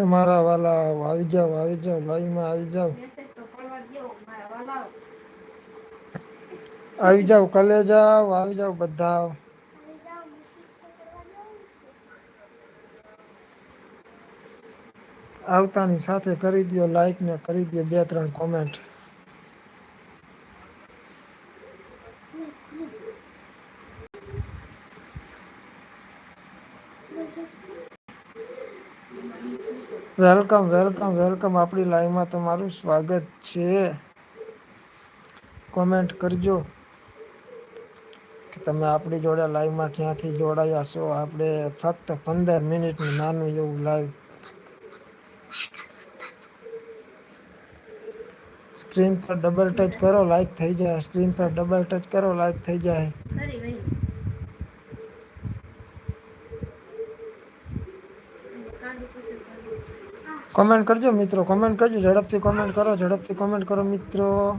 એ મારા વાલા આવી જાવ આવી જાવ લાઈમાં આવી જાવ આવી જાવ કલે જાવ આવી જાવ બધા આવતાની સાથે કરી દો લાઈક ને કરી દો બે ત્રણ કોમેન્ટ વેલકમ વેલકમ વેલકમ આપણી લાઈવમાં તમારું સ્વાગત છે કોમેન્ટ કરજો કે તમે આપણી જોડે લાઈવમાં ક્યાંથી જોડાયા છો આપણે ફક્ત પંદર મિનિટનું નાનું એવું લાઈવ સ્ક્રીન પર ડબલ ટચ કરો લાઈક થઈ જાય સ્ક્રીન પર ડબલ ટચ કરો લાઈક થઈ જાય કોમેન્ટ કરજો મિત્રો કોમેન્ટ કરજો ઝડપથી કોમેન્ટ કરો ઝડપથી કોમેન્ટ કરો મિત્રો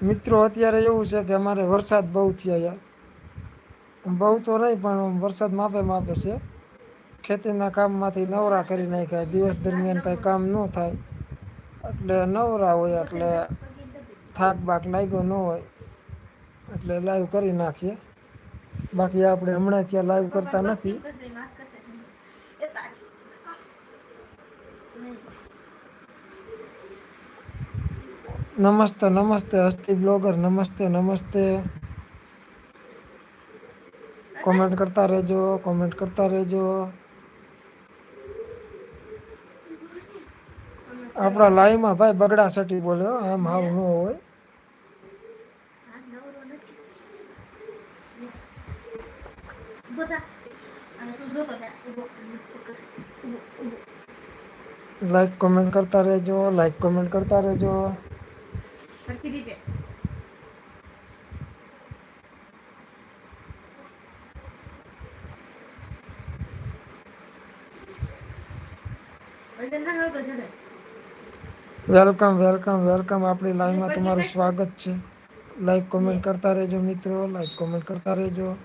મિત્રો અત્યારે એવું છે કે અમારે વરસાદ બહુ થયા યાર બહુ તો નહીં પણ વરસાદ માપે માપે છે ખેતીના કામમાંથી નવરા કરી નાખ્યા દિવસ દરમિયાન કાંઈ કામ ન થાય એટલે નવરા હોય એટલે થાક બાક લાગ્યો ન હોય એટલે લાઈવ કરી નાખીએ બાકી આપણે હમણાં ત્યાં લાઈવ કરતા નથી नमस्ते नमस्ते अस्थि ब्लॉगर नमस्ते नमस्ते कमेंट करता जो कमेंट करता रहજો આપણા લાઈવમાં ભાઈ બગડા સટી બોલ્યો એમ હાવ ન હોય બધા આ તો જો બધા लाइक कमेंट करता रहे जो लाइक कमेंट करता रहे जो वेलकम वेलकम वेलकम अपनी लाइन में तुम्हारा स्वागत है लाइक कमेंट करता रहे जो मित्रों लाइक कमेंट करता रहे जो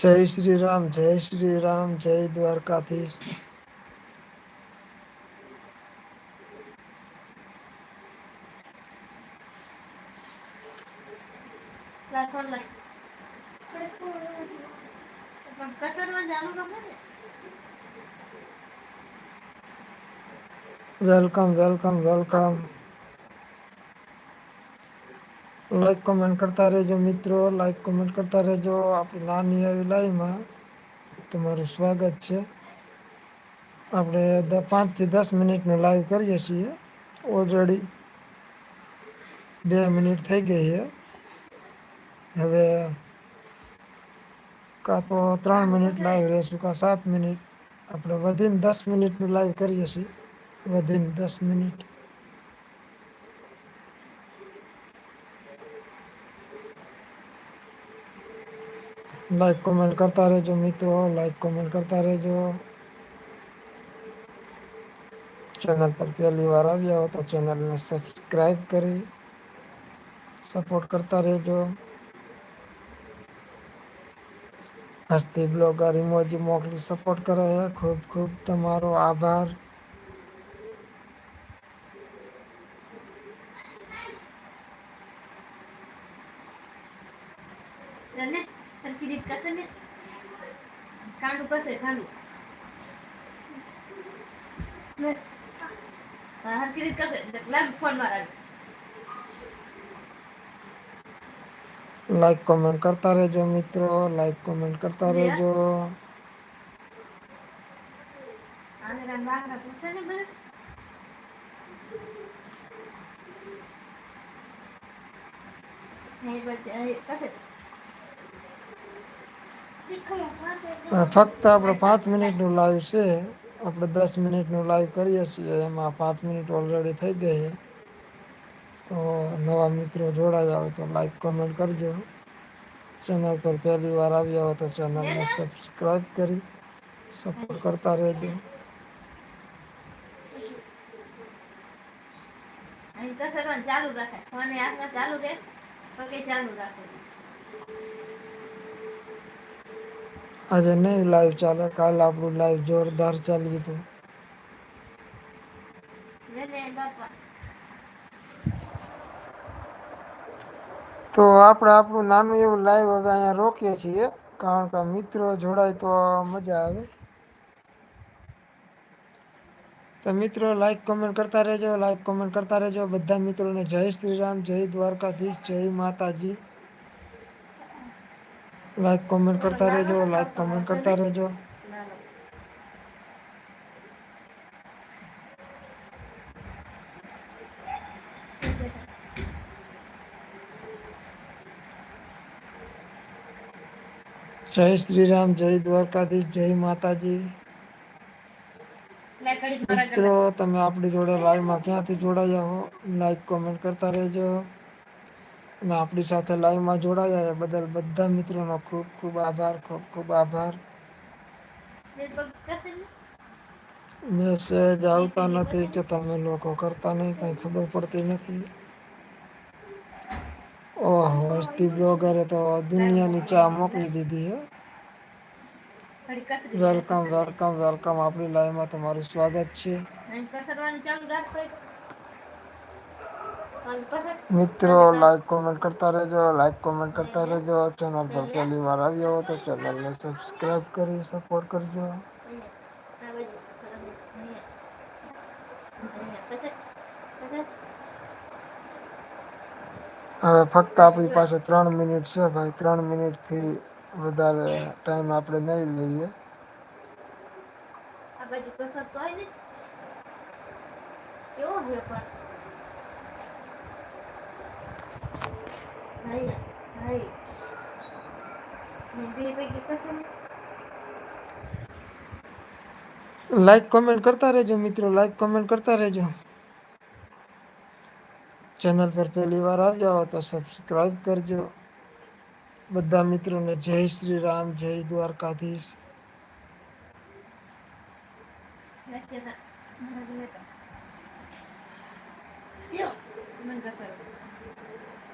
जय श्री राम जय श्री राम जय Dwarkadhish welcome welcome welcome like comment કરતા રહેજો મિત્રો લાઈક કોમેન્ટ કરતા રહેજો આપણી નાની એવી લાઈવમાં તમારું સ્વાગત છે આપણે પાંચથી દસ મિનિટનું લાઈવ કરીએ છીએ ઓલરેડી બે મિનિટ થઈ ગઈ છે હવે કાં તો ત્રણ મિનિટ લાઈવ રહેશું કાં સાત મિનિટ આપણે વધીને દસ મિનિટનું લાઈવ કરીએ છીએ વધીને દસ મિનિટ लाइक कमेंट करता रहे जो मित्र लाइक कमेंट करता रहे जो चैनल पर पहली बार आ गया हो तो चैनल में सब्सक्राइब करे सपोर्ट करता रहे जो हस्ती ब्लॉगर इमोजी मोकली सपोर्ट करे है खूब खूब तुम्हारो आभार ઠંડુ કશે ઠંડુ હરકી રીત કરશે લાગ ફોન મારા લાઈક કોમેન્ટ કરતા રહેજો મિત્રો લાઈક કોમેન્ટ કરતા રહેજો આને રામ વાગરા પૂછે ને બધું ફક્ત આપણે પાંચ મિનિટનું લાઈવ છે આપણે દસ મિનિટનું લાઈવ કરીએ છીએ એમાં પાંચ મિનિટ ઓલરેડી થઈ ગઈ છે તો નવા મિત્રો જોડાયા હોય તો લાઈક કોમેન્ટ કરજો ચેનલ પર પહેલી વાર આવ્યા હોય તો ચેનલને સબસ્ક્રાઈબ કરી સપોર્ટ કરતા રહેજો ચાલુ રાખે ચાલુ રહે ચાલુ રાખે આજે નઈ લાઈવ ચાલ કા અપડ લાઈવ જોરદાર ચાલી ગયો તો ને નંદાપા તો આપણે આપણો નાનું એવું લાઈવ આજે અયા રોકે છે કારણ કે મિત્રો જોડાય તો મજા આવે તો મિત્રો લાઈક કમેન્ટ કરતા રહેજો લાઈક કમેન્ટ કરતા રહેજો બધા મિત્રોને જય શ્રી રામ જય દ્વારકાધીશ જય માતાજી लाइक कमेंट करता रह जो लाइक कमेंट करता रह जो जय श्री राम जय द्वारकाधीश जय माता जी मित्रों तुम आप जोड़े लाइव में क्या थी जोड़ा जाओ लाइक कमेंट करता रहो માં આપણી સાથે લાઈવમાં જોડાયા એ બદલ બધા મિત્રોનો ખૂબ ખૂબ આભાર ખૂબ ખૂબ આભાર મેસેજ આવતા નથી કે તમે લોકો કરતા નહીં કંઈ ખબર પડતી નથી ઓહો હસ્તી બ્લોગરે તો દુનિયાની ચા મોકલી દીધી હે વેલકમ વેલકમ વેલકમ આપણી લાઈવમાં તમારું સ્વાગત છે ચાલુ રાખો मित्रों लाइक कमेंट करता रहे जो लाइक कमेंट करता रहे जो चैनल पर पहली बार आ गया हो तो चैनल में सब्सक्राइब करिए सपोर्ट कर जो હવે फक्त આપણી पास ત્રણ મિનિટ છે ભાઈ ત્રણ મિનિટથી વધારે ટાઈમ આપણે નહીં લઈએ આ બાજુ लाइक कमेंट करता रहो मित्रों लाइक कमेंट करता रहो चैनल पर पहली बार आ जाओ तो सब्सक्राइब कर जो बदा मित्रों ने जय श्री राम जय द्वारकाधीश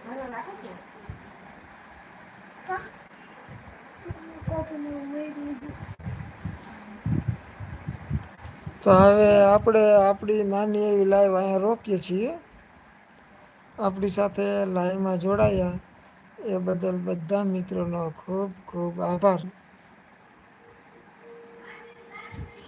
તો હવે આપણે આપણી નાની એવી લાઈવ અહીંયા રોકીએ છીએ આપણી સાથે લાઈવમાં જોડાયા એ બદલ બધા મિત્રોનો ખૂબ ખૂબ આભાર